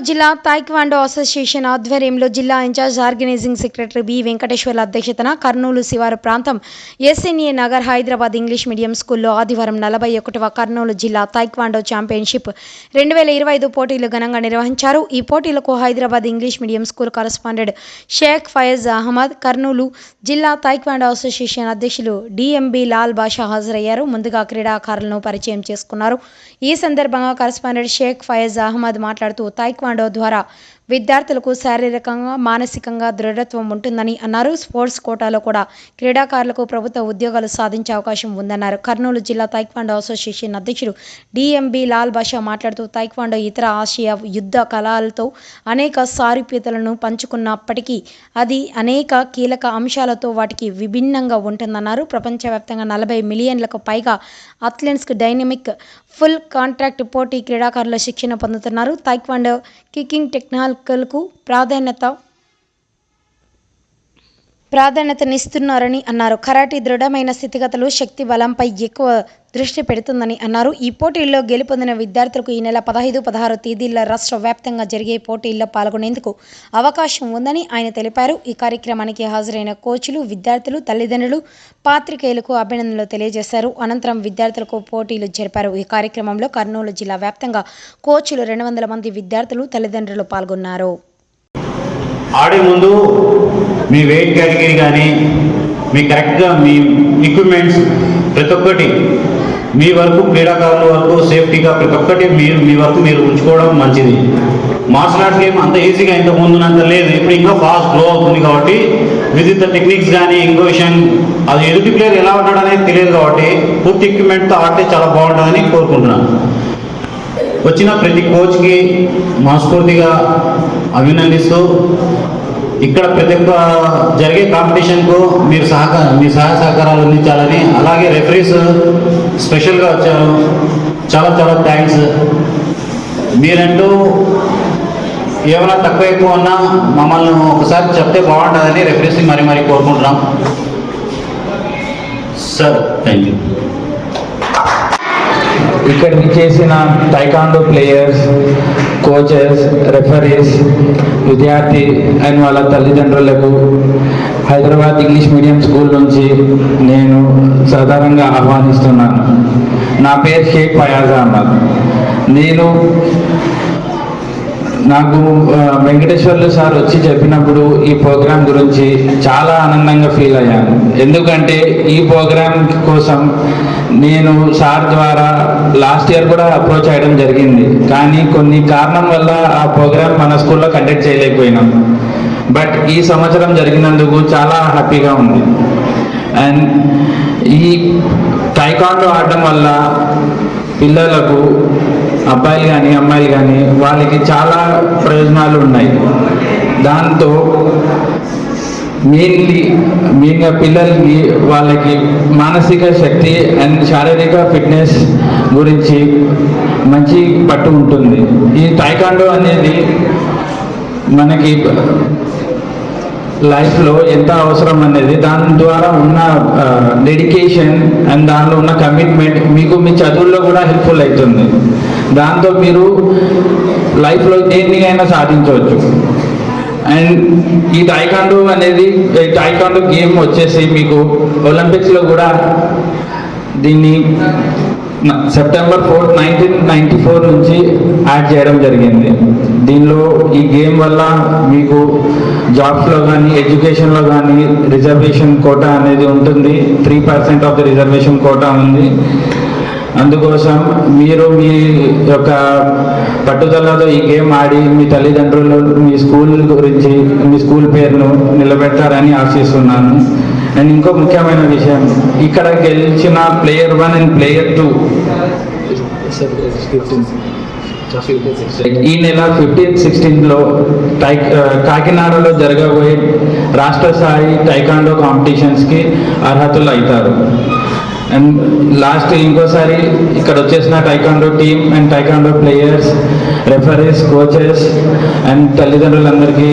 కర్నూలు జిల్లా taekwondo association ఆధ్వర్యంలో జిల్లా incharge organizing secretary B Venkateswarla అధ్యక్షతన కర్నూలు శివారు ప్రాంతం SNA Nagar Hyderabad English medium స్కూల్లో ఆదివారం నలభై ఒకటవ కర్నూలు జిల్లా తాయిక్వాండో ఛాంపియన్షిప్ రెండు వేల ఇరవై ఐదు పోటీలు ఘనంగా నిర్వహించారు. ఈ పోటీలకు Hyderabad English medium school correspondent Sheikh Fayaz Ahmed Kurnool జిల్లా తాయిక్వాండో అసోసియేషన్ అధ్యక్షులు డిఎంబి లాల్ బాషా హాజరయ్యారు. ముందుగా క్రీడాకారులను పరిచయం చేసుకున్నారు. ఈ సందర్భంగా కరస్పాండెంట్ షేక్ ఫయజ్ అహ్మద్ మాట్లాడుతూ తాయిక్వాండో ద్వారా విద్యార్థులకు శారీరకంగా మానసికంగా దృఢత్వం ఉంటుందని అన్నారు. స్పోర్ట్స్ కోటాలో కూడా క్రీడాకారులకు ప్రభుత్వ ఉద్యోగాలు సాధించే అవకాశం ఉందన్నారు. కర్నూలు జిల్లా తైక్వాండో అసోసియేషన్ అధ్యక్షుడు డిఎంబి లాల్ బాషా మాట్లాడుతూ తైక్వాండో ఇతర ఆసియా యుద్ధ కళలతో అనేక సారూప్యతలను పంచుకున్నప్పటికీ అది అనేక కీలక అంశాలతో వాటికి విభిన్నంగా ఉంటుందన్నారు. ప్రపంచవ్యాప్తంగా నలభై మిలియన్లకు పైగా అథ్లెట్స్కి డైనమిక్ ఫుల్ కాంట్రాక్ట్ పోటీ క్రీడాకారుల శిక్షణ పొందుతున్నారు. తైక్వాండో కికింగ్ హక్కులకు ప్రాధాన్యత ప్రాధాన్యతనిస్తున్నారని అన్నారు. కరాటీ దృఢమైన స్థితిగతులు శక్తి బలంపై ఎక్కువ దృష్టి పెడుతుందని అన్నారు. ఈ పోటీల్లో గెలుపొందిన విద్యార్థులకు ఈ నెల పదహైదు పదహారు తేదీల్లో రాష్ట్ర వ్యాప్తంగా జరిగే పోటీల్లో పాల్గొనేందుకు అవకాశం ఉందని ఆయన తెలిపారు. ఈ కార్యక్రమానికి హాజరైన కోచ్లు విద్యార్థులు తల్లిదండ్రులు పాత్రికేయులకు అభినందనలు తెలియజేశారు. అనంతరం విద్యార్థులకు పోటీలు జరిపారు. ఈ కార్యక్రమంలో కర్నూలు జిల్లా వ్యాప్తంగా కోచ్లు రెండు వందల మంది విద్యార్థులు తల్లిదండ్రులు పాల్గొన్నారు. ఆడే ముందు మీ వెయిట్ కేటగిరీ కానీ మీ కరెక్ట్గా మీ ఎక్విప్మెంట్స్ ప్రతి ఒక్కటి మీ వరకు క్రీడాకారుల వరకు సేఫ్టీగా ప్రతి ఒక్కటి మీరు మీ వరకు మీరు ఉంచుకోవడం మంచిది. మార్షల్ ఆర్ట్స్ గేమ్ అంత ఈజీగా ఇంత ముందునంత లేదు. ఇప్పుడు ఇంకా ఫాస్ట్ గ్రో అవుతుంది కాబట్టి విత్ ద టెక్నిక్స్ కానీ ఇంకో విషయం అది ఎదుటి ప్లేయర్ ఎలా ఉన్నాడు అనేది తెలియదు కాబట్టి పూర్తి ఎక్విప్మెంట్తో ఆడితే చాలా బాగుంటుందని కోరుకుంటున్నాను. వచ్చిన ప్రతి కోచ్కి మనస్ఫూర్తిగా అభినందిస్తూ ఇక్కడ ప్రతి ఒక్క జరిగే కాంపిటీషన్కు మీరు సహకార మీ సహాయ సహకారాలు అందించాలని అలాగే రెఫరీస్ స్పెషల్గా వచ్చారు. చాలా చాలా థ్యాంక్స్ మీరంటూ ఏమైనా తక్కువ ఎక్కువ ఉన్నా మమ్మల్ని ఒకసారి చెప్తే బాగుంటుందని రెఫరీస్ని మరీ మరీ కోరుకుంటున్నాం. సార్ థ్యాంక్ యూ ఇక్కడికి చేసిన టైకాండో ప్లేయర్స్ కోచెస్ రెఫరీస్ విద్యార్థి అండ్ వాళ్ళ తల్లిదండ్రులకు హైదరాబాద్ ఇంగ్లీష్ మీడియం స్కూల్ నుంచి నేను సాధారణంగా ఆహ్వానిస్తున్నాను. నా పేరు షేక్ ఫయాజ్ అహ్మద్. నేను నాకు వెంకటేశ్వర్లు సార్ వచ్చి చెప్పినప్పుడు ఈ ప్రోగ్రాం గురించి చాలా ఆనందంగా ఫీల్ అయ్యాను. ఎందుకంటే ఈ ప్రోగ్రాం కోసం నేను సార్ ద్వారా లాస్ట్ ఇయర్ కూడా అప్రోచ్ అయ్యడం జరిగింది. కానీ కొన్ని కారణం వల్ల ఆ ప్రోగ్రాం మన స్కూల్లో కండక్ట్ చేయలేకపోయినాం. బట్ ఈ సంవత్సరం జరిగినందుకు చాలా హ్యాపీగా ఉంది. అండ్ ఈ టైకాండో ఆడటం వల్ల పిల్లలకు అబ్బాయిలు కానీ అమ్మాయిలు కానీ వాళ్ళకి చాలా ప్రయోజనాలు ఉన్నాయి. దాంతో మెయిన్లీ మెయిన్గా పిల్లలకి వాళ్ళకి మానసిక శక్తి అండ్ శారీరక ఫిట్నెస్ గురించి మంచి పట్టు ఉంటుంది. ఈ టైకాండో అనేది మనకి లైఫ్లో ఎంత అవసరం అనేది దాని ద్వారా ఉన్న డెడికేషన్ అండ్ దానిలో ఉన్న కమిట్మెంట్ మీకు మీ చదువుల్లో కూడా హెల్ప్ఫుల్ అవుతుంది. దాంతో మీరు లైఫ్లో దేనికైనా సాధించవచ్చు. అండ్ ఈ టైకాండో అనేది టైకాండో గేమ్ వచ్చేసి మీకు ఒలింపిక్స్లో కూడా దీన్ని September four nineteen ninety four నుంచి యాడ్ చేయడం జరిగింది. దీనిలో ఈ గేమ్ వల్ల మీకు జాబ్స్లో కానీ ఎడ్యుకేషన్లో కానీ రిజర్వేషన్ కోటా అనేది ఉంటుంది. Three percent of the reservation quota ఉంది. అందుకోసం మీరు మీ యొక్క పట్టుదలతో ఈ గేమ్ ఆడి మీ తల్లిదండ్రులు మీ స్కూల్ గురించి మీ స్కూల్ పేరును నిలబెడతారని ఆశిస్తున్నాను. అండ్ ఇంకో ముఖ్యమైన విషయం ఇక్కడ గెలిచిన player one and player two ఈ నెల ఫిఫ్టీన్ సిక్స్టీన్త్లో టై కాకినాడలో జరగబోయే రాష్ట్ర స్థాయి టైకాండో కాంపిటీషన్స్కి అర్హతలు అవుతారు. అండ్ లాస్ట్ ఇంకోసారి ఇక్కడ వచ్చేసిన taekwondo team and taekwondo players referees coaches and తల్లిదండ్రులందరికీ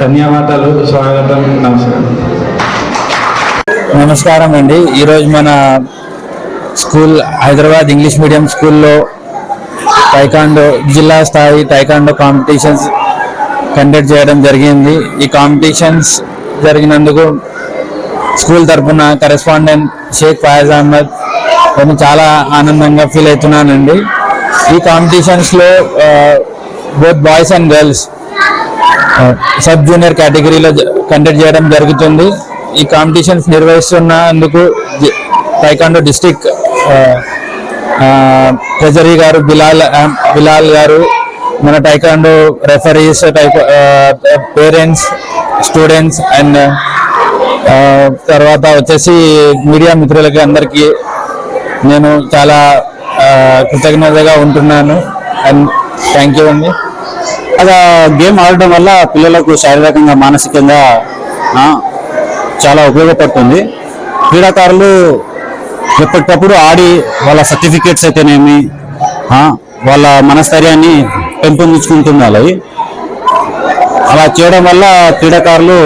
ధన్యవాదాలు స్వాగతం నమస్కారం. నమస్కారం అండి ఈరోజు మన స్కూల్ హైదరాబాద్ ఇంగ్లీష్ మీడియం స్కూల్లో టైకాండో జిల్లా స్థాయి టైకాండో కాంపిటీషన్స్ కండక్ట్ చేయడం జరిగింది. ఈ కాంపిటీషన్స్ జరిగినందుకు స్కూల్ తరఫున కరెస్పాండెంట్ షేక్ ఫయాజ్ అహ్మద్ నేను చాలా ఆనందంగా ఫీల్ అవుతున్నానండి. ఈ కాంపిటీషన్స్లో both boys and girls sub junior కేటగిరీలో కండక్ట్ చేయడం జరుగుతుంది. ఈ కాంపిటీషన్స్ నిర్వహిస్తున్నందుకు జి- టైకాండో డిస్టిక్ ట్రెజరీ గారు బిలాల్ బిలాల్ గారు మన taekwondo referees parents students and తర్వాత వచ్చేసి మీడియా మిత్రులకి అందరికీ నేను చాలా కృతజ్ఞతగా ఉంటున్నాను అండ్ థ్యాంక్ యూ అండి. అలా గేమ్ ఆడడం వల్ల పిల్లలకు శారీరకంగా మానసికంగా చాలా ఉపయోగపడుతుంది. క్రీడాకారులు ఎప్పటికప్పుడు ఆడి వాళ్ళ సర్టిఫికేట్స్ అయితేనేమి వాళ్ళ మనస్థైర్యాన్ని పెంపొందించుకుంటున్నారు అలా. చేయడం వల్ల క్రీడాకారులు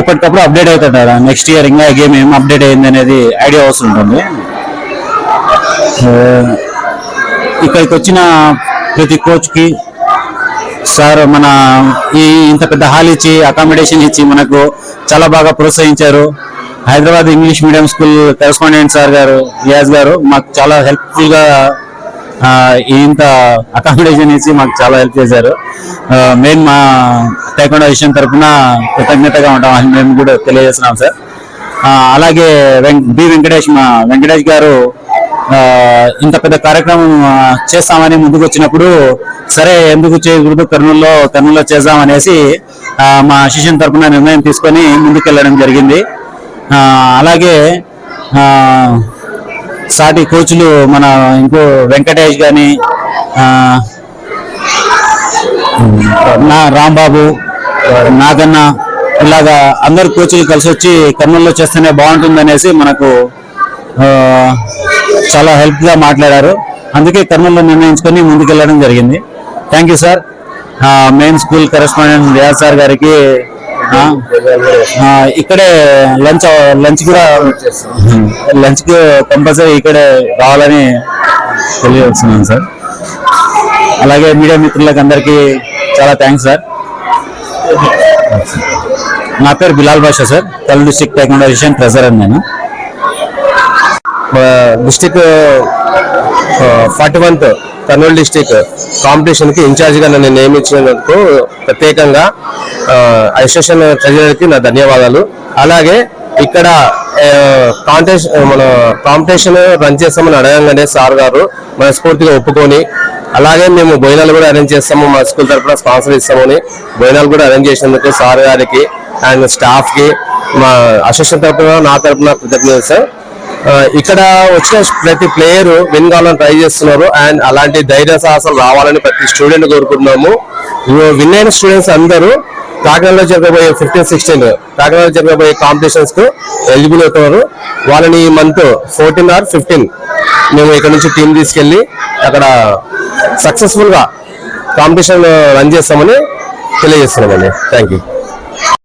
ఎప్పటికప్పుడు అప్డేట్ అవుతుంటారు. నెక్స్ట్ ఇయర్ ఇంకా గేమ్ ఏం అప్డేట్ అయింది అనేది ఐడియా వస్తుంటుంది. ఇక్కడికి వచ్చిన ప్రతి కోచ్కి సార్ మన ఈ ఇంత పెద్ద హాల్ ఇచ్చి అకామిడేషన్ ఇచ్చి మనకు చాలా బాగా ప్రోత్సహించారు. Hyderabad English medium school correspondent sir గారు యాజ్ గారు మాకు చాలా హెల్ప్ఫుల్గా ఇంత అకామిడేషన్ ఇచ్చి మాకు చాలా హెల్ప్ చేశారు. మెయిన్ మా టైకొండ విషయం తరఫున కృతజ్ఞతగా ఉంటాం. అని మేము కూడా తెలియజేస్తున్నాం సార్. అలాగే వెం- బి వెంకటేష్ మా వెంకటేష్ గారు ఇంత పెద్ద కార్యక్రమం చేస్తామని ముందుకు వచ్చినప్పుడు సరే ఎందుకు చేయకూడదు కర్నూలులో కర్నూలులో చేద్దాం అనేసి మా శిష్యం తరపున నిర్ణయం తీసుకొని ముందుకెళ్ళడం జరిగింది. అలాగే సాటి కోచ్లు మన ఇంకో వెంకటేష్ కానీ నా రాంబాబు నాగన్న ఇలాగా అందరు కోచ్లు కలిసి వచ్చి కర్నూలులో చేస్తేనే బాగుంటుంది అనేసి మనకు చాలా హెల్ప్గా మాట్లాడారు. అందుకే కర్నూలులో నిర్ణయించుకొని ముందుకెళ్ళడం జరిగింది. Thank you sir main school correspondent Riyaz sir గారికి ఇక్కడే లంచ్ లంచ్ కూడా లంచ్కి కంపల్సరీ ఇక్కడే రావాలని తెలియజేస్తున్నాను సార్. అలాగే మీడియా మిత్రులకు అందరికీ చాలా థ్యాంక్స్ సార్ నా పేరు బిలాల్ బాషా సార్ కల్ డిస్టిక్ విషయం ట్రెజరర్ నేను. డిస్టిక్ ఫార్టీ వన్త్ కర్నూలు డిస్టిక్ కాంపిటీషన్కి కి నన్ను నియమించినందుకు ప్రత్యేకంగా అసోసియేషన్ ట్రెజరర్కి నా ధన్యవాదాలు. అలాగే ఇక్కడ కాంటెస్ట్ మన కాంపిటీషన్ రన్ చేస్తామని అడగంగానే సార్ గారు మనస్ఫూర్తిగా ఒప్పుకొని అలాగే మేము భోజనాలు కూడా అరేంజ్ చేస్తాము మా స్కూల్ తరఫున స్పాన్సర్ ఇస్తామని భోజనాలు కూడా అరేంజ్ చేసినందుకు సార్ గారికి అండ్ స్టాఫ్కి మా అసోసియేషన్ తరఫున నా తరఫున కృతజ్ఞతలు సార్. ఇక్కడ వచ్చిన ప్రతి ప్లేయర్ విన్ కావాలని ట్రై చేస్తున్నారు అండ్ అలాంటి ధైర్య సాహసాలు రావాలని ప్రతి స్టూడెంట్ కోరుకుంటున్నాము. విన్ అయిన స్టూడెంట్స్ అందరూ కాకినాడలో జరగబోయే ఫిఫ్టీన్ సిక్స్టీన్ కాకినాడలో జరగబోయే కాంపిటీషన్స్కు ఎలిజిబుల్ అవుతున్నారు. వాళ్ళని ఈ మంత్ ఫోర్టీన్ ఆర్ ఫిఫ్టీన్ మేము ఇక్కడ నుంచి టీం తీసుకెళ్ళి అక్కడ సక్సెస్ఫుల్గా కాంపిటీషన్ రన్ చేస్తామని తెలియజేస్తున్నామండి. Thank you